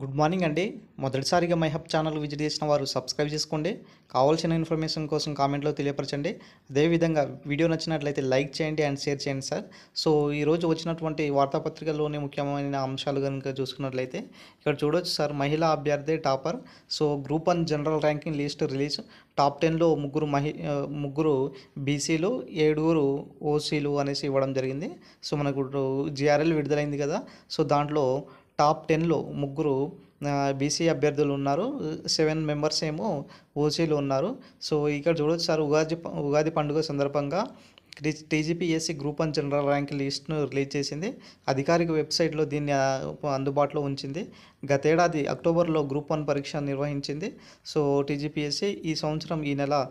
Good morning అండి. మొదటిసారిగా my hub channel visit చేసిన వారు సబ్స్క్రైబ్ చేసుకోండి. కావాల్సిన ఇన్ఫర్మేషన్ కోసం కామెంట్లో తెలియపరచండి. అదేవిధంగా వీడియో నచ్చినట్లయితే లైక్ చేయండి అండ్ షేర్ చేయండి సార్. సో ఈరోజు వచ్చినటువంటి వార్తాపత్రికల్లోని ముఖ్యమైన అంశాలు కనుక చూసుకున్నట్లయితే ఇక్కడ చూడొచ్చు సార్ మహిళా అభ్యర్థి topper. So group one general ranking list release. Top టెన్లో ముగ్గురు మహి ముగ్గురు బీసీలు ఏడుగురు ఓసీలు అనేసి ఇవ్వడం జరిగింది. సో మనకు జిఆర్ఎల్ విడుదలైంది కదా. సో దాంట్లో టాప్ టెన్లో ముగ్గురు బీసీ అభ్యర్థులు ఉన్నారు. సెవెన్ మెంబర్స్ ఏమో ఓసీలు ఉన్నారు. సో ఇక్కడ చూడొచ్చు సార్ ఉగాది ప- ఉగాది పండుగ సందర్భంగా TGPSC group one general rank లిస్ట్ను release చేసింది. అధికారిక వెబ్సైట్లో దీన్ని అందుబాటులో ఉంచింది. గతేడాది అక్టోబర్లో గ్రూప్ వన్ పరీక్ష నిర్వహించింది. సో టీజీపీఎస్సీ ఈ సంవత్సరం ఈ నెల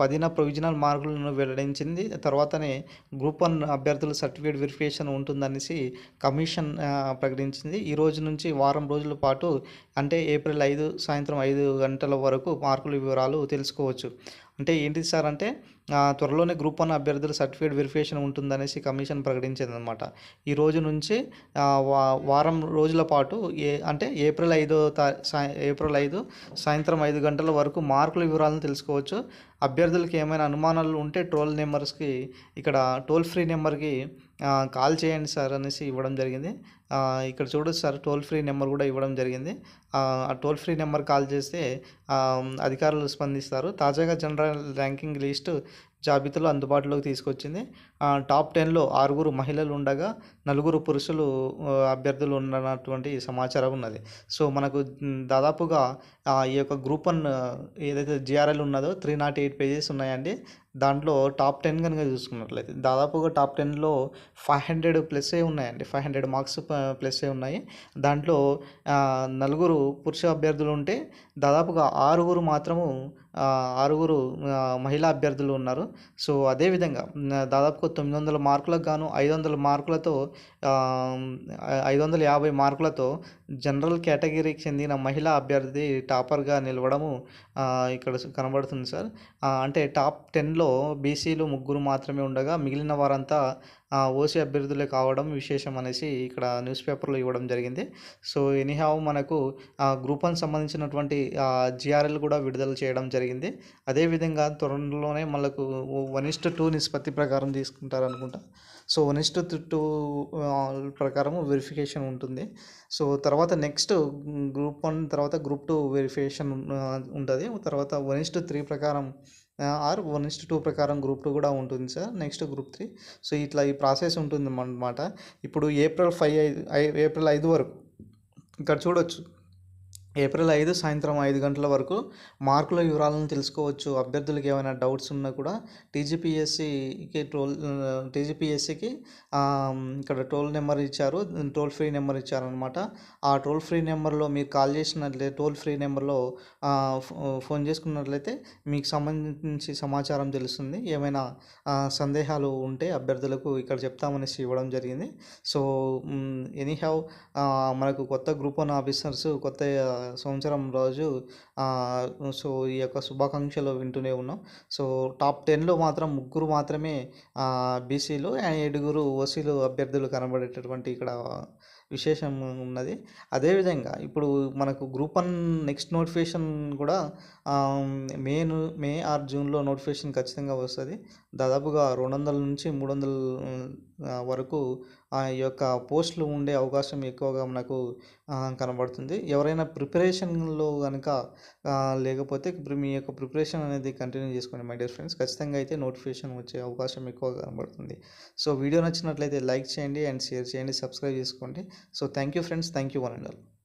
పదిన ప్రొవిజనల్ మార్కులను వెల్లడించింది. తర్వాతనే గ్రూప్ వన్ అభ్యర్థుల సర్టిఫికేట్ వెరిఫికేషన్ ఉంటుందనేసి కమిషన్ ప్రకటించింది. ఈ రోజు నుంచి వారం రోజుల పాటు అంటే ఏప్రిల్ ఐదు సాయంత్రం ఐదు గంటల వరకు మార్కుల వివరాలు తెలుసుకోవచ్చు. అంటే ఏంటిది సార్ అంటే త్వరలోనే గ్రూప్ వన్ అభ్యర్థుల సర్టిఫికేట్ వెరిఫికేషన్ ఉంటుందనేసి కమిషన్ ప్రకటించింది అనమాట ఈ రోజు నుంచి వా- వారం రోజుల పాటు ఏ అంటే ఏప్రిల్ ఐదో ఏప్రిల్ ఐదు సాయంత్రం ఐదు గంటల వరకు మార్కుల వివరాలను తెలుసుకోవచ్చు. అభ్యర్థులకు ఏమైనా అనుమానాలు ఉంటే టోల్ నెంబర్స్కి ఇక్కడ టోల్ ఫ్రీ నెంబర్కి కాల్ చేయండి సార్ అనేసి ఇవ్వడం జరిగింది. ఇక్కడ చూడొచ్చు సార్ టోల్ ఫ్రీ నెంబర్ కూడా ఇవ్వడం జరిగింది. ఆ టోల్ ఫ్రీ నెంబర్ కాల్ చేస్తే అధికారులు స్పందిస్తారు. తాజాగా జనరల్ ర్యాంకింగ్ లిస్టు జాబితాలో అందుబాటులోకి తీసుకొచ్చింది. టాప్ టెన్లో ఆరుగురు మహిళలు ఉండగా నలుగురు పురుషులు అభ్యర్థులు ఉన్నటువంటి సమాచారం ఉన్నది. సో మనకు దాదాపుగా ఈ యొక్క గ్రూప్ వన్ ఏదైతే జిఆర్ఎల్ ఉన్నదో త్రీ నాట్ ఎయిట్ పేజెస్ ఉన్నాయండి. దాంట్లో టాప్ టెన్ కనుక చూసుకున్నట్లయితే దాదాపుగా టాప్ టెన్లో ఫైవ్ హండ్రెడ్ ప్లస్సే ఉన్నాయండి. ఫైవ్ హండ్రెడ్ మార్క్స్ ప్లస్సే ఉన్నాయి. దాంట్లో నలుగురు పురుష అభ్యర్థులు ఉంటే దాదాపుగా ఆరుగురు మాత్రము ఆరుగురు మహిళా అభ్యర్థులు ఉన్నారు. సో అదేవిధంగా మ్, దాదాపుగా తొమ్మిది వందల మార్కులకు గాను ఐదు వందల మార్కులతో ఐదు వందల యాభై మార్కులతో జనరల్ కేటగిరీకి చెందిన మహిళా అభ్యర్థి టాపర్గా నిలవడము ఇక్కడ కనబడుతుంది సార్. అంటే టాప్ టెన్లో బీసీలు ముగ్గురు మాత్రమే ఉండగా మిగిలిన వారంతా ఓసీ అభ్యర్థులే కావడం విశేషం అనేసి ఇక్కడ న్యూస్ పేపర్లో ఇవ్వడం జరిగింది. సో ఎనీహావ్ మనకు ఆ, గ్రూప్ వన్ సంబంధించినటువంటి జిఆర్ఎల్ కూడా విడుదల చేయడం జరిగింది. అదేవిధంగా త్వరలోనే మనకు వన్ ఇస్ట్ టూ నిష్పత్తి ప్రకారం తీసుకుంటారు అనుకుంటా so one is to two ప్రకారం వెరిఫికేషన్ ఉంటుంది. సో తర్వాత నెక్స్ట్ గ్రూప్ వన్ తర్వాత గ్రూప్ టూ వెరిఫికేషన్ ఉంటుంది. తర్వాత వన్ ఇస్ట్ త్రీ ప్రకారం or one is to two ప్రకారం గ్రూప్ టూ కూడా ఉంటుంది sir next group three. So ఇట్లా ఈ ప్రాసెస్ ఉంటుంది అన్నమాట ఇప్పుడు ఏప్రిల్ ఫైవ్ ఐదు ఐ- ఏప్రిల్ ఐదు వరకు. ఇక్కడ చూడొచ్చు. ఏప్రిల్ ఐదు సాయంత్రం ఐదు గంటల వరకు మార్కుల వివరాలను తెలుసుకోవచ్చు. అభ్యర్థులకు ఏమైనా డౌట్స్ ఉన్నా కూడా టీజీపీఎస్సికి టోల్ టీజీపీఎస్సికి ఇక్కడ టోల్ నెంబర్ ఇచ్చారు. టోల్ ఫ్రీ నెంబర్ ఇచ్చారనమాట ఆ టోల్ ఫ్రీ నెంబర్లో మీరు కాల్ చేసినట్లయితే టోల్ ఫ్రీ నెంబర్లో ఫోన్ చేసుకున్నట్లయితే మీకు సంబంధించి సమాచారం తెలుస్తుంది. ఏమైనా సందేహాలు ఉంటే అభ్యర్థులకు ఇక్కడ చెప్తామనేసి ఇవ్వడం జరిగింది. సో ఎనీహౌ మనకు కొత్త గ్రూప్ వన్ ఆఫీసర్స్ కొత్త సంవత్సరం రోజు సో ఈ యొక్క శుభాకాంక్షలు వింటూనే ఉన్నాం. సో టాప్ టెన్లో మాత్రం ముగ్గురు మాత్రమే బీసీలు అండ్ ఏడుగురు ఓసీలు అభ్యర్థులు కనబడేటటువంటి ఇక్కడ విశేషం ఉన్నది. అదేవిధంగా ఇప్పుడు మనకు గ్రూప్ వన్ నెక్స్ట్ నోటిఫికేషన్ కూడా మే ను- మే ఆర్ జూన్లో నోటిఫికేషన్ ఖచ్చితంగా వస్తుంది. దాదాపుగా రెండు వందల నుంచి మూడు వందల వరకు ఆ యొక్క పోస్టులు ఉండే అవకాశం ఎక్కువగా మనకు కనబడుతుంది. ఎవరైనా ప్రిపరేషన్లో కనుక లేకపోతే ఇప్పుడు మీ యొక్క ప్రిపరేషన్ అనేది కంటిన్యూ చేసుకోండి మై డియర్ ఫ్రెండ్స్. ఖచ్చితంగా అయితే నోటిఫికేషన్ వచ్చే అవకాశం ఎక్కువగా కనబడుతుంది. సో వీడియో నచ్చినట్లయితే లైక్ చేయండి అండ్ షేర్ చేయండి సబ్స్క్రైబ్ చేసుకోండి. So thank you friends. Thank you one and all.